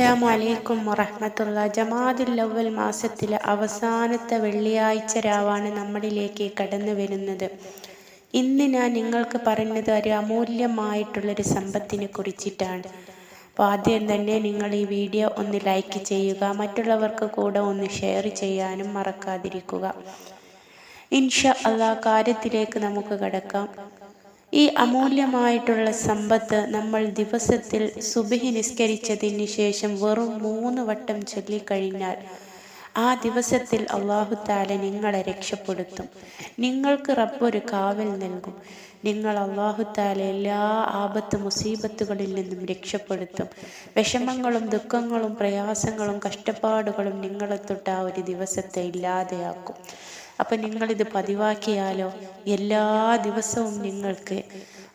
അസ്സലാമു അലൈക്കും വറഹമത്തുള്ള ജമാദുൽ അവൽ മാസത്തിലെ അവസാനത്തെ വെള്ളിയാഴ്ച രാവാണ് നമ്മളിലേക്ക് കടന്നു വരുന്നത്. ഇന്ന് ഞാൻ നിങ്ങൾക്ക് പറഞ്ഞത് ഒരു അമൂല്യമായിട്ടുള്ളൊരു സമ്പത്തിനെ കുറിച്ചിട്ടാണ്. അപ്പോൾ ആദ്യം തന്നെ നിങ്ങൾ ഈ വീഡിയോ ഒന്ന് ലൈക്ക് ചെയ്യുക മറ്റുള്ളവർക്ക് കൂടെ ഒന്ന് ഷെയർ ചെയ്യാനും മറക്കാതിരിക്കുക. ഇൻഷ അള്ളാ കാര്യത്തിലേക്ക് നമുക്ക് കടക്കാം. ഈ അമൂല്യമായിട്ടുള്ള സമ്പത്ത് നമ്മൾ ദിവസത്തിൽ സുബിഹി നിസ്കരിച്ചതിന് ശേഷം വെറും മൂന്ന് വട്ടം ചൊല്ലിക്കഴിഞ്ഞാൽ ആ ദിവസത്തിൽ അള്ളാഹു താല നിങ്ങളെ രക്ഷപ്പെടുത്തും. നിങ്ങൾക്ക് റബ്ബൊരു കാവൽ നൽകും. നിങ്ങൾ അള്ളാഹു താല എല്ലാ ആപത്ത് മുസീബത്തുകളിൽ നിന്നും രക്ഷപ്പെടുത്തും. വിഷമങ്ങളും ദുഃഖങ്ങളും പ്രയാസങ്ങളും കഷ്ടപ്പാടുകളും നിങ്ങളെ തൊട്ട് ആ ഒരു ദിവസത്തെ ഇല്ലാതെയാക്കും. അപ്പം നിങ്ങളിത് പതിവാക്കിയാലോ? എല്ലാ ദിവസവും നിങ്ങൾക്ക്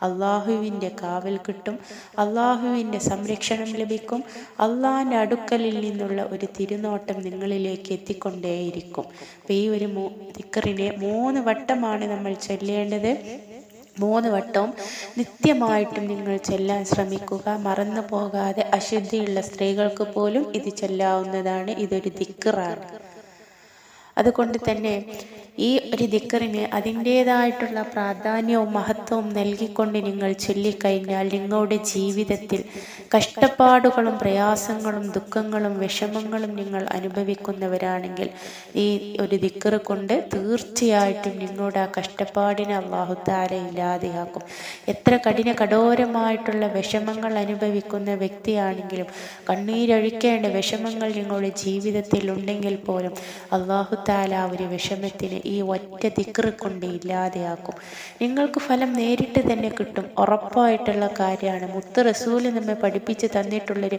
അള്ളാഹുവിന്റെ കാവൽ കിട്ടും. അള്ളാഹുവിന്റെ സംരക്ഷണം ലഭിക്കും. അള്ളാഹിന്റെ അടുക്കലിൽ നിന്നുള്ള ഒരു തിരുനോട്ടം നിങ്ങളിലേക്ക് എത്തിക്കൊണ്ടേയിരിക്കും. അപ്പം ഈ ഒരു മൂ ദിക്കറിനെ മൂന്ന് വട്ടമാണ് നമ്മൾ ചൊല്ലേണ്ടത്. മൂന്ന് വട്ടവും നിത്യമായിട്ടും നിങ്ങൾ ചെല്ലാൻ ശ്രമിക്കുക. മറന്നു പോകാതെ അശുദ്ധിയുള്ള സ്ത്രീകൾക്ക് പോലും ഇത് ചെല്ലാവുന്നതാണ് ഇതൊരു ദിക്കറാണ്. അതുകൊണ്ട് തന്നെ ഈ ഒരു ദിക്കറിന് അതിന്റേതായിട്ടുള്ള പ്രാധാന്യവും മഹത്വവും നൽകിക്കൊണ്ട് നിങ്ങൾ ചൊല്ലിക്കഴിഞ്ഞാൽ നിങ്ങളുടെ ജീവിതത്തിൽ കഷ്ടപ്പാടുകളും പ്രയാസങ്ങളും ദുഃഖങ്ങളും വിഷമങ്ങളും നിങ്ങൾ അനുഭവിക്കുന്നവരാണെങ്കിൽ ഈ ഒരു ദിക്കറ് കൊണ്ട് തീർച്ചയായിട്ടും നിങ്ങളുടെ ആ കഷ്ടപ്പാടിനെ അള്ളാഹുത്താര ഇല്ലാതെയാക്കും. എത്ര കഠിന കഠോരമായിട്ടുള്ള വിഷമങ്ങൾ അനുഭവിക്കുന്ന വ്യക്തിയാണെങ്കിലും കണ്ണീരൊഴിക്കേണ്ട വിഷമങ്ങൾ നിങ്ങളുടെ ജീവിതത്തിൽ ഉണ്ടെങ്കിൽ പോലും അള്ളാഹുത്താല ആ ഒരു വിഷമത്തിന് ഈ ഒറ്റ ദിക്കറ് കൊണ്ട് ഇല്ലാതെയാക്കും. നിങ്ങൾക്ക് ഫലം നേരിട്ട് തന്നെ കിട്ടും. ഉറപ്പായിട്ടുള്ള കാര്യമാണ്. മുത്ത് റസൂൽ നമ്മെ പഠിപ്പിച്ച് തന്നിട്ടുള്ളൊരു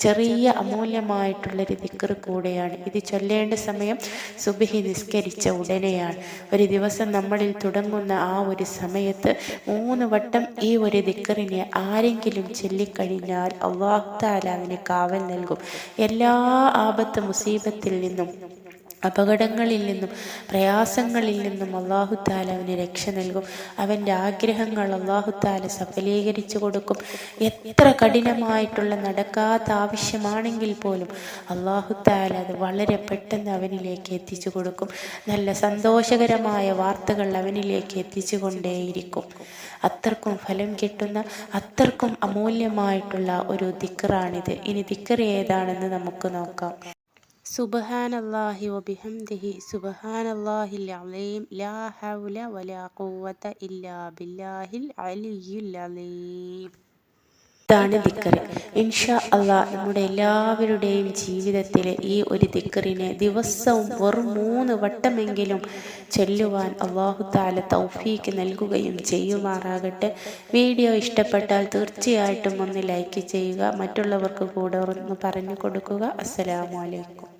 ചെറിയ അമൂല്യമായിട്ടുള്ളൊരു ദിക്കറ് കൂടെയാണ്. ഇത് ചൊല്ലേണ്ട സമയം സുബിഹി നിസ്കരിച്ച ഉടനെയാണ്. ഒരു ദിവസം നമ്മളിൽ തുടങ്ങുന്ന ആ ഒരു സമയത്ത് മൂന്ന് വട്ടം ഈ ഒരു ദിക്കറിനെ ആരെങ്കിലും ചൊല്ലിക്കഴിഞ്ഞാൽ അള്ളാഹുത്താല താലാവിന് കാവൽ നൽകും. എല്ലാ ആപത്ത് മുസീബത്തിൽ നിന്നും അപകടങ്ങളിൽ നിന്നും പ്രയാസങ്ങളിൽ നിന്നും അള്ളാഹുത്താല അവന് രക്ഷ നൽകും. അവന്റെ ആഗ്രഹങ്ങൾ അള്ളാഹുത്താല സഫലീകരിച്ചു കൊടുക്കും. എത്ര കഠിനമായിട്ടുള്ള നടക്കാത്ത ആവശ്യമാണെങ്കിൽ പോലും അള്ളാഹുത്താല അത് വളരെ പെട്ടെന്ന് അവനിലേക്ക് എത്തിച്ചു കൊടുക്കും. നല്ല സന്തോഷകരമായ വാർത്തകൾ അവനിലേക്ക് എത്തിച്ചു കൊണ്ടേയിരിക്കും. അത്രക്കും ഫലം കിട്ടുന്ന അത്രക്കും അമൂല്യമായിട്ടുള്ള ഒരു ദിക്കറാണിത് ഇനി ദിക്കർ ഏതാണെന്ന് നമുക്ക് നോക്കാം. സുബഹാനല്ലാഹി വബിഹംദിഹി സുബഹാനല്ലാഹിൽ അലീം ലാ ഹൗല വലാ ഖുവത ഇല്ലാ ബില്ലാഹിൽ അലിയ്യുൽ അലീം. ഇതാണ് ദിക്കറ്. ഇൻഷാ അള്ളാ നമ്മുടെ എല്ലാവരുടെയും ജീവിതത്തിൽ ഈ ഒരു ദിക്കറിനെ ദിവസവും വെറും മൂന്ന് വട്ടമെങ്കിലും ചൊല്ലുവാൻ അള്ളാഹു താല തൗഫീക്ക് നൽകുകയും ചെയ്യുമാറാകട്ടെ. വീഡിയോ ഇഷ്ടപ്പെട്ടാൽ തീർച്ചയായിട്ടും ഒന്ന് ലൈക്ക് ചെയ്യുക മറ്റുള്ളവർക്ക് കൂടെ ഒന്ന് പറഞ്ഞു കൊടുക്കുക. അസ്സലാമലൈക്കും